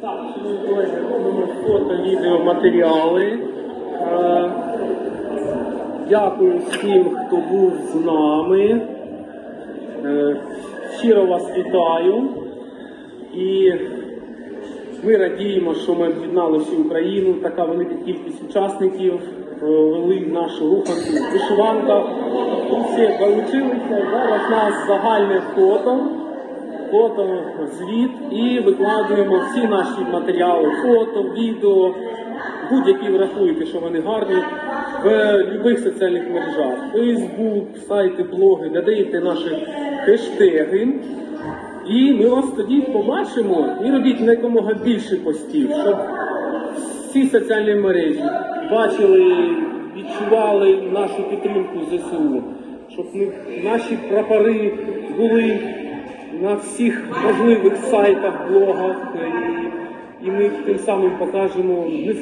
Колеги, робимо фото, відео, матеріали. Е, Дякую всім, хто був з нами. Е, Щиро вас вітаю. І ми радіємо, що ми об'єднали всю Україну. Така велика кількість учасників провели нашу руханку в вишиванках. Всі долучилися. Зараз нас загальне фото. Фото, звіт і викладуємо всі наші матеріали, фото, відео, будь-які ви рахуєте, що вони гарні. В будь-яких соціальних мережах. Фейсбук, сайти, блоги, додаєте наші хештеги. І ми вас тоді побачимо. І робіть якомога більше постів, щоб всі соціальні мережі бачили, відчували нашу підтримку ЗСУ, щоб наші прапори були на всіх можливих сайтах, блогах, і, і ми тим самим покажемо незламність